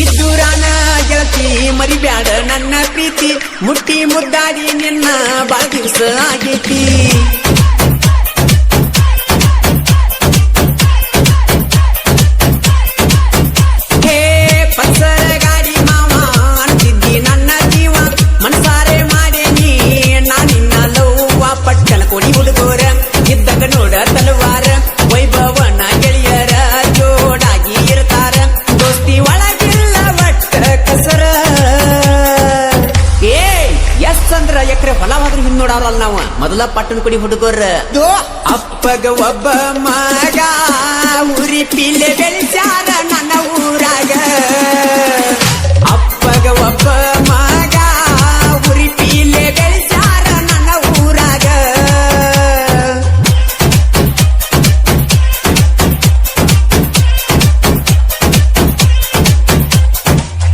ಇದ್ದೂರಾನ ಗೆಳತಿ ಮರಿಬ್ಯಾಡ ನನ್ನ ಪ್ರೀತಿ. ಮುಟ್ಟಿ ಮುದ್ದಾಡಿ ನಿನ್ನ ದಿವಸ ಆಗೈತಿ. ಹೋದ್ರ ಹಿಂದ್ ನೋಡಾರಲ್ಲ ನಾವ ಮೊದಲ ಪಟ್ಟಣ ಕೊಡಿ ಹುಡುಗರ ಅಪ್ಪಗ ಒಬ್ಬ ಮಗ ಉರಿ ಪಿಲೆ ಬೆಳೆಸ್ಯಾರ ನನ್ನ ಊರಾಗ ಅಪ್ಪಗ ಒಬ್ಬ ಮಗ ಉರಿ ಪಿಲೆ ಬೆಳೆಸ್ಯಾರ ನನ್ನ ಊರಾಗ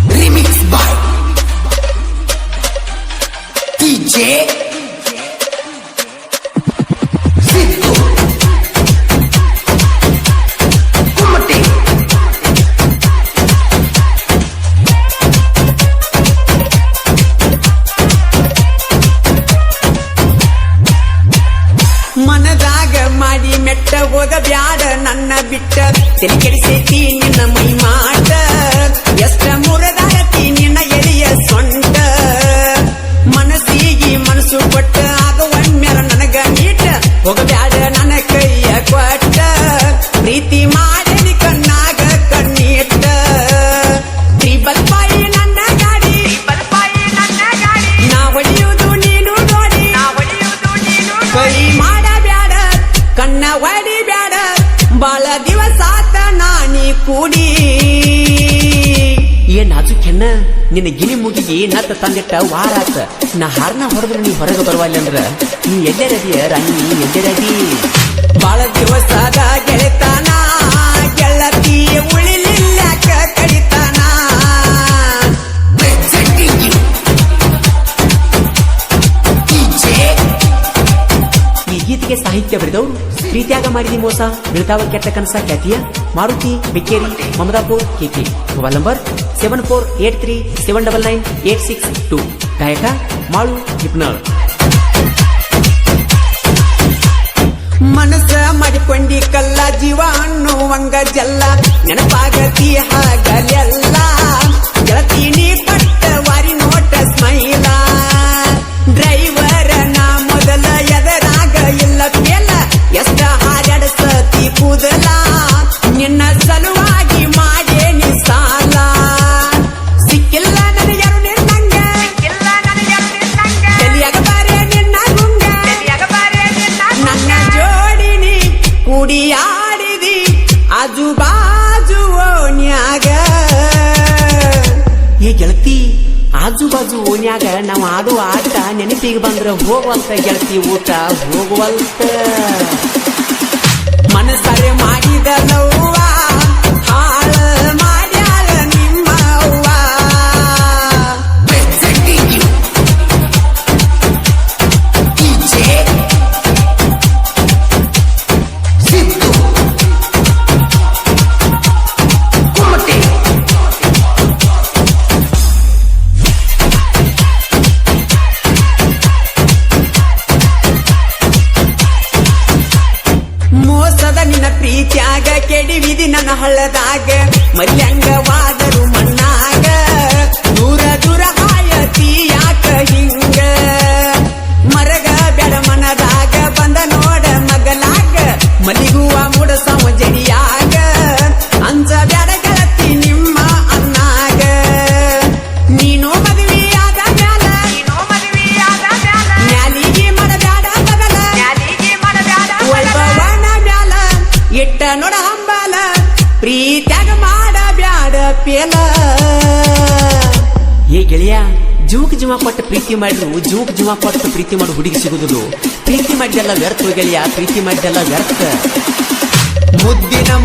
Remix by DJ ಹೋಗ ಬ್ಯಾಡ, ನನ್ನ ಬಿಟ್ಟ ಸರಿ ಕೆಡಿಸೈತಿ, ನಿನ್ನ ಮೈ ಮಾಟ ಎಷ್ಟ ಮುರದಾಗತಿ ನಿನ್ನ ಎಳೆಯ ಸೊಂಟ. ಮನಸ್ಸಿಗೆ ಮನಸ್ಸು ಕೊಟ್ಟ, ಆಗ ಒಮ್ಮೆರ ನನಗ ನೀಟ. ಹೋಗ ಬ್ಯಾಡ ಕೂಡಿ. ಏ ನಾಜು ಕೆನ್ನ ನಿನ್ನ ಗಿನಿ ಮುಗಿ ನತ್ತ ತಂದಿಟ್ಟ ವಾರಾತ. ನಾ ಹಾರ್ನ ಹೊಡೆದ್ರೆ ನೀ ಹೊರಗೆ ಬರವಲ್ಲ ಅಂದ್ರ ನೀ ಎಲ್ಲೆರದಿಯ ರಾಣಿ, ಎಲ್ಲೆರದಿ. ಬಾಳ ದಿವಸದ ಈ ಸಾಹಿತ್ಯ ಬರೆದವರು. ಪ್ರೀತಿಯಾಗ ಮಾಡಿದ ಮೋಸ ಬಿಳ್ತಾವ ಕೆಟ್ಟ ಕನಸ, ಖ್ಯಾತಿಯ Maruti, Bikkeri, Mamadapur KK mobile number seven four eight three seven double nine eight six two. ಗಾಯಕ ಮಾಳು ಹಿಪ್ನಾಳ್. ಮನಸ್ಸ ಮಾಡಿಕೊಂಡಿ ಕಲ್ಲ, ಜೀವ ಅನ್ನುವಂಗ ಜಲ್ಲ. ನೆನಪಾಗತಿ ಹಾಗಲೆಲ್ಲ ಗೆಳತಿ ಏ ಗೆಳತಿ. ಆಜು ಬಾಜು ಓನ್ಯಾಗ ನಾವು ಆಡು ಆಟ ನೆನಪಿಗೆ ಬಂದ್ರ ಹೋಗುವಂತ ಗೆಳತಿ ಊಟ ಹೋಗುವಂತ. ಮನಸ್ಸರೆ ಮಾಡಿದ ನೋವ ಹಳ್ಳದಾಗ ಮಲ್ಯಂಗವಾದರು ಏ ಗೆಳೆಯ, ಜೂಕ್ ಜುಮ ಕೊಟ್ಟ ಪ್ರೀತಿ ಮಾಡಿದ್ರು, ಜೂಕ್ ಜುಮ ಕೊಟ್ಟು ಪ್ರೀತಿ ಮಾಡಿ ಹುಡುಗಿ ಸಿಗುದು ಪ್ರೀತಿ ಮಾಡಿದೆಲ್ಲ ವ್ಯರ್ಥ ಗೆಳೆಯ, ಪ್ರೀತಿ ಮಾಡಿದೆಲ್ಲ ವ್ಯರ್ಥ. ಮುದ್ದಿನ